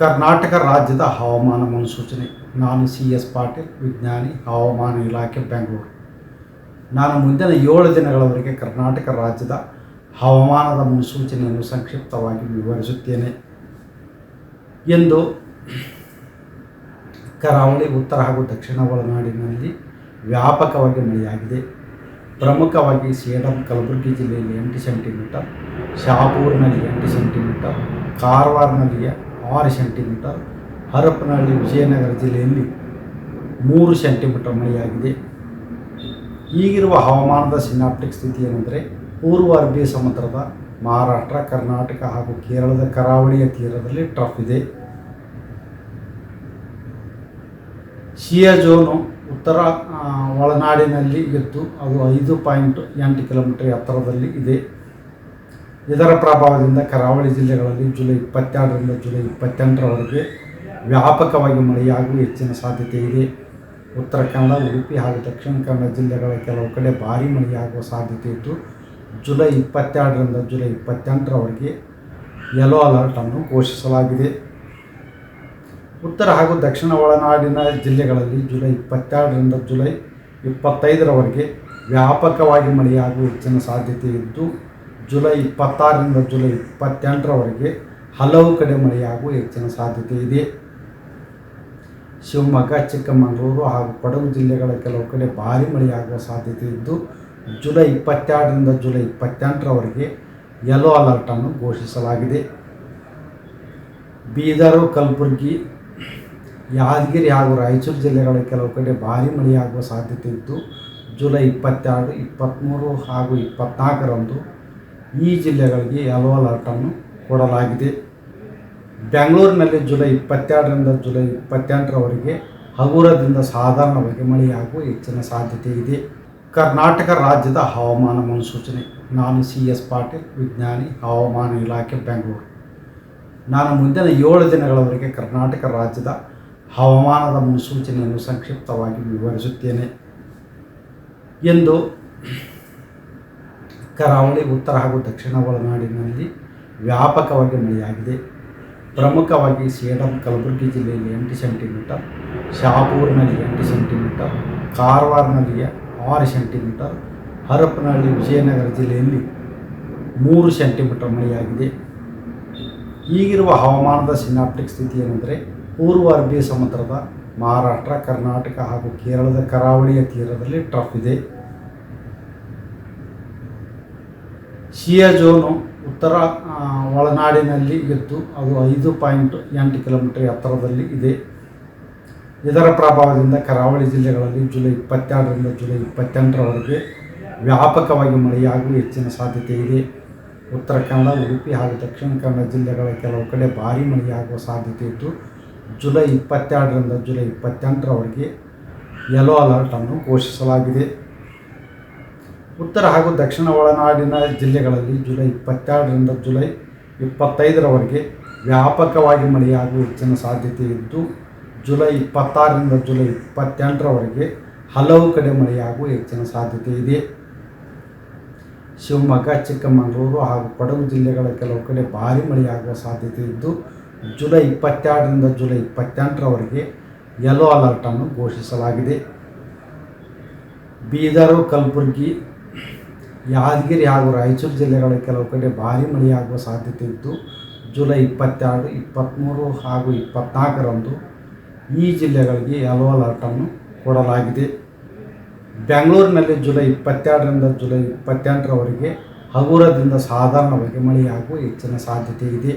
ಕರ್ನಾಟಕ ರಾಜ್ಯದ ಹವಾಮಾನ ಮುನ್ಸೂಚನೆ. ನಾನು ಸಿ ಎಸ್ ಪಾಟೀಲ್, ವಿಜ್ಞಾನಿ, ಹವಾಮಾನ ಇಲಾಖೆ, ಬೆಂಗಳೂರು. ನಾನು ಮುಂದಿನ ಏಳು ದಿನಗಳವರೆಗೆ ಕರ್ನಾಟಕ ರಾಜ್ಯದ ಹವಾಮಾನದ ಮುನ್ಸೂಚನೆಯನ್ನು ಸಂಕ್ಷಿಪ್ತವಾಗಿ ವಿವರಿಸುತ್ತೇನೆ. ಎಂದು ಕರಾವಳಿ, ಉತ್ತರ ಹಾಗೂ ದಕ್ಷಿಣ ಒಳನಾಡಿನಲ್ಲಿ ವ್ಯಾಪಕವಾಗಿ ಮಳೆಯಾಗಿದೆ. ಪ್ರಮುಖವಾಗಿ ಸೇಡಂ, ಕಲಬುರಗಿ ಜಿಲ್ಲೆಯಲ್ಲಿ ಎಂಟು ಸೆಂಟಿಮೀಟರ್, ಶಾಪೂರ್ನಲ್ಲಿ ಎಂಟು ಸೆಂಟಿಮೀಟರ್ ಕಾರವಾರನಲ್ಲಿ ಆರು ಸೆಂಟಿಮೀಟರ್ ಹರಪನಹಳ್ಳಿ ವಿಜಯನಗರ ಜಿಲ್ಲೆಯಲ್ಲಿ ಮೂರು ಸೆಂಟಿಮೀಟರ್ ಮಳೆಯಾಗಿದೆ. ಈಗಿರುವ ಹವಾಮಾನದ ಸಿನಾಪ್ಟಿಕ್ ಸ್ಥಿತಿ ಏನೆಂದರೆ ಪೂರ್ವ ಅರಬ್ಬಿ ಸಮುದ್ರದ ಮಹಾರಾಷ್ಟ್ರ, ಕರ್ನಾಟಕ ಹಾಗೂ ಕೇರಳದ ಕರಾವಳಿಯ ತೀರದಲ್ಲಿ ಟ್ರಫ್ ಇದೆ. ಶಿಯಾ ಜೋನು ಉತ್ತರ ಒಳನಾಡಿನಲ್ಲಿ ಇದ್ದು ಅದು ಐದು ಪಾಯಿಂಟ್ ಎಂಟು ಕಿಲೋಮೀಟರ್ ಎತ್ತರದಲ್ಲಿ ಇದೆ. ಇದರ ಪ್ರಭಾವದಿಂದ ಕರಾವಳಿ ಜಿಲ್ಲೆಗಳಲ್ಲಿ ಜುಲೈ ಇಪ್ಪತ್ತೆರಡರಿಂದ ಜುಲೈ ಇಪ್ಪತ್ತೆಂಟರವರೆಗೆ ವ್ಯಾಪಕವಾಗಿ ಮಳೆಯಾಗುವ ಹೆಚ್ಚಿನ ಸಾಧ್ಯತೆ ಇದೆ. ಉತ್ತರ ಕನ್ನಡ, ಉಡುಪಿ ಹಾಗೂ ದಕ್ಷಿಣ ಕನ್ನಡ ಜಿಲ್ಲೆಗಳ ಕೆಲವು ಕಡೆ ಭಾರೀ ಮಳೆಯಾಗುವ ಸಾಧ್ಯತೆ ಇದ್ದು, ಜುಲೈ ಇಪ್ಪತ್ತೆರಡರಿಂದ ಜುಲೈ ಇಪ್ಪತ್ತೆಂಟರವರೆಗೆ ಯೆಲ್ಲೋ ಅಲರ್ಟನ್ನು ಘೋಷಿಸಲಾಗಿದೆ. ಉತ್ತರ ಹಾಗೂ ದಕ್ಷಿಣ ಒಳನಾಡಿನ ಜಿಲ್ಲೆಗಳಲ್ಲಿ ಜುಲೈ ಇಪ್ಪತ್ತೆರಡರಿಂದ ಜುಲೈ ಇಪ್ಪತ್ತೈದರವರೆಗೆ ವ್ಯಾಪಕವಾಗಿ ಮಳೆಯಾಗುವ ಹೆಚ್ಚಿನ ಸಾಧ್ಯತೆ ಇದ್ದು ಜುಲೈ ಇಪ್ಪತ್ತಾರರಿಂದ ಜುಲೈ ಇಪ್ಪತ್ತೆಂಟರವರೆಗೆ ಹಲವು ಕಡೆ ಮಳೆಯಾಗುವ ಹೆಚ್ಚಿನ ಸಾಧ್ಯತೆ ಇದೆ. ಶಿವಮೊಗ್ಗ, ಚಿಕ್ಕಮಗಳೂರು ಹಾಗೂ ಕೊಡಗು ಜಿಲ್ಲೆಗಳ ಕೆಲವು ಕಡೆ ಭಾರಿ ಮಳೆಯಾಗುವ ಸಾಧ್ಯತೆ ಇದ್ದು, ಜುಲೈ ಇಪ್ಪತ್ತೆರಡರಿಂದ ಜುಲೈ ಇಪ್ಪತ್ತೆಂಟರವರೆಗೆ ಯೆಲ್ಲೋ ಅಲರ್ಟನ್ನು ಘೋಷಿಸಲಾಗಿದೆ. ಬೀದರು, ಕಲಬುರಗಿ, ಯಾದಗಿರಿ ಹಾಗೂ ರಾಯಚೂರು ಜಿಲ್ಲೆಗಳ ಕೆಲವು ಕಡೆ ಭಾರಿ ಮಳೆಯಾಗುವ ಸಾಧ್ಯತೆ ಇದ್ದು, ಜುಲೈ ಇಪ್ಪತ್ತೆರಡು, ಇಪ್ಪತ್ತ್ಮೂರು ಹಾಗೂ ಇಪ್ಪತ್ತ್ನಾಲ್ಕರಂದು ಈ ಜಿಲ್ಲೆಗಳಿಗೆ ಯೆಲ್ಲೋ ಅಲರ್ಟನ್ನು ಕೊಡಲಾಗಿದೆ? ಬೆಂಗಳೂರಿನಲ್ಲಿ ಜುಲೈ ಇಪ್ಪತ್ತೆರಡರಿಂದ ಜುಲೈ ಇಪ್ಪತ್ತೆಂಟರವರೆಗೆ ಹಗುರದಿಂದ ಸಾಧಾರಣವಾಗಿ ಮಳೆಯಾಗುವ ಹೆಚ್ಚಿನ ಸಾಧ್ಯತೆ ಇದೆ. ಕರ್ನಾಟಕ ರಾಜ್ಯದ ಹವಾಮಾನ ಮುನ್ಸೂಚನೆ. ನಾನು ಸಿ ಎಸ್ ಪಾಟೀಲ್, ವಿಜ್ಞಾನಿ, ಹವಾಮಾನ ಇಲಾಖೆ, ಬೆಂಗಳೂರು. ನಾನು ಮುಂದಿನ ಏಳು ದಿನಗಳವರೆಗೆ ಕರ್ನಾಟಕ ರಾಜ್ಯದ ಹವಾಮಾನದ ಮುನ್ಸೂಚನೆಯನ್ನು ಸಂಕ್ಷಿಪ್ತವಾಗಿ ವಿವರಿಸುತ್ತೇನೆ. ಎಂದು ಕರಾವಳಿ ಉತ್ತರ ಹಾಗೂ ದಕ್ಷಿಣ ಒಳನಾಡಿನಲ್ಲಿ ವ್ಯಾಪಕವಾಗಿ ಮಳೆಯಾಗಿದೆ. ಪ್ರಮುಖವಾಗಿ ಸೇಡಂ, ಕಲಬುರಗಿ ಜಿಲ್ಲೆಯಲ್ಲಿ ಎಂಟು ಸೆಂಟಿಮೀಟರ್, ಶಾಪೂರ್ನಲ್ಲಿ ಎಂಟು ಸೆಂಟಿಮೀಟರ್ ಕಾರವಾರನಲ್ಲಿ ಆರು ಸೆಂಟಿಮೀಟರ್, ಹರಪನಹಳ್ಳಿ ವಿಜಯನಗರ ಜಿಲ್ಲೆಯಲ್ಲಿ ಮೂರು ಸೆಂಟಿಮೀಟರ್ ಮಳೆಯಾಗಿದೆ. ಈಗಿರುವ ಹವಾಮಾನದ ಸಿನಾಪ್ಟಿಕ್ ಸ್ಥಿತಿ ಏನೆಂದರೆ ಪೂರ್ವ ಅರಬ್ಬಿ ಸಮುದ್ರದ ಮಹಾರಾಷ್ಟ್ರ, ಕರ್ನಾಟಕ ಹಾಗೂ ಕೇರಳದ ಕರಾವಳಿಯ ತೀರದಲ್ಲಿ ಟ್ರಫ್ ಇದೆ. ಶಿಯಾ ಜೋನು ಉತ್ತರ ಒಳನಾಡಿನಲ್ಲಿ ಇದ್ದು ಅದು ಐದು ಪಾಯಿಂಟ್ ಎಂಟು ಕಿಲೋಮೀಟರ್ ಎತ್ತರದಲ್ಲಿ ಇದೆ. ಇದರ ಪ್ರಭಾವದಿಂದ ಕರಾವಳಿ ಜಿಲ್ಲೆಗಳಲ್ಲಿ ಜುಲೈ ಇಪ್ಪತ್ತೆರಡರಿಂದ ಜುಲೈ ಇಪ್ಪತ್ತೆಂಟರವರೆಗೆ ವ್ಯಾಪಕವಾಗಿ ಮಳೆಯಾಗುವ ಹೆಚ್ಚಿನ ಸಾಧ್ಯತೆ ಇದೆ. ಉತ್ತರ ಕನ್ನಡ, ಉಡುಪಿ ಹಾಗೂ ದಕ್ಷಿಣ ಕನ್ನಡ ಜಿಲ್ಲೆಗಳ ಕೆಲವು ಕಡೆ ಭಾರೀ ಮಳೆಯಾಗುವ ಸಾಧ್ಯತೆ ಇದ್ದು, ಜುಲೈ ಇಪ್ಪತ್ತೆರಡರಿಂದ ಜುಲೈ ಇಪ್ಪತ್ತೆಂಟರವರೆಗೆ ಯೆಲ್ಲೋ ಅಲರ್ಟನ್ನು ಘೋಷಿಸಲಾಗಿದೆ. ಉತ್ತರ ಹಾಗೂ ದಕ್ಷಿಣ ಒಳನಾಡಿನ ಜಿಲ್ಲೆಗಳಲ್ಲಿ ಜುಲೈ ಇಪ್ಪತ್ತೆರಡರಿಂದ ಜುಲೈ ಇಪ್ಪತ್ತೈದರವರೆಗೆ ವ್ಯಾಪಕವಾಗಿ ಮಳೆಯಾಗುವ ಹೆಚ್ಚಿನ ಸಾಧ್ಯತೆ ಇದ್ದು, ಜುಲೈ ಇಪ್ಪತ್ತಾರರಿಂದ ಜುಲೈ ಇಪ್ಪತ್ತೆಂಟರವರೆಗೆ ಹಲವು ಕಡೆ ಮಳೆಯಾಗುವ ಹೆಚ್ಚಿನ ಸಾಧ್ಯತೆ ಇದೆ. ಶಿವಮೊಗ್ಗ, ಚಿಕ್ಕಮಗಳೂರು ಹಾಗೂ ಕೊಡಗು ಜಿಲ್ಲೆಗಳ ಕೆಲವು ಕಡೆ ಭಾರಿ ಮಳೆಯಾಗುವ ಸಾಧ್ಯತೆ ಇದ್ದು, ಜುಲೈ ಇಪ್ಪತ್ತೆರಡರಿಂದ ಜುಲೈ ಇಪ್ಪತ್ತೆಂಟರವರೆಗೆ ಯೆಲ್ಲೋ ಅಲರ್ಟನ್ನು ಘೋಷಿಸಲಾಗಿದೆ. ಬೀದರು, ಕಲಬುರಗಿ ಯಾದಗಿರಿ ಹಾಗೂ ರಾಯಚೂರು ಜಿಲ್ಲೆಗಳ ಕೆಲವು ಕಡೆ ಭಾರೀ ಮಳೆಯಾಗುವ ಸಾಧ್ಯತೆ ಇದ್ದು, ಜುಲೈ ಇಪ್ಪತ್ತೆರಡು ಇಪ್ಪತ್ತ್ಮೂರು ಹಾಗೂ ಇಪ್ಪತ್ತ್ನಾಲ್ಕರಂದು ಈ ಜಿಲ್ಲೆಗಳಿಗೆ ಯೆಲ್ಲೋ ಅಲರ್ಟನ್ನು ಕೊಡಲಾಗಿದೆ. ಬೆಂಗಳೂರಿನಲ್ಲಿ ಜುಲೈ ಇಪ್ಪತ್ತೆರಡರಿಂದ ಜುಲೈ ಇಪ್ಪತ್ತೆಂಟರವರೆಗೆ ಹಗುರದಿಂದ ಸಾಧಾರಣವಾಗಿ ಮಳೆಯಾಗುವ ಹೆಚ್ಚಿನ ಸಾಧ್ಯತೆ ಇದೆ.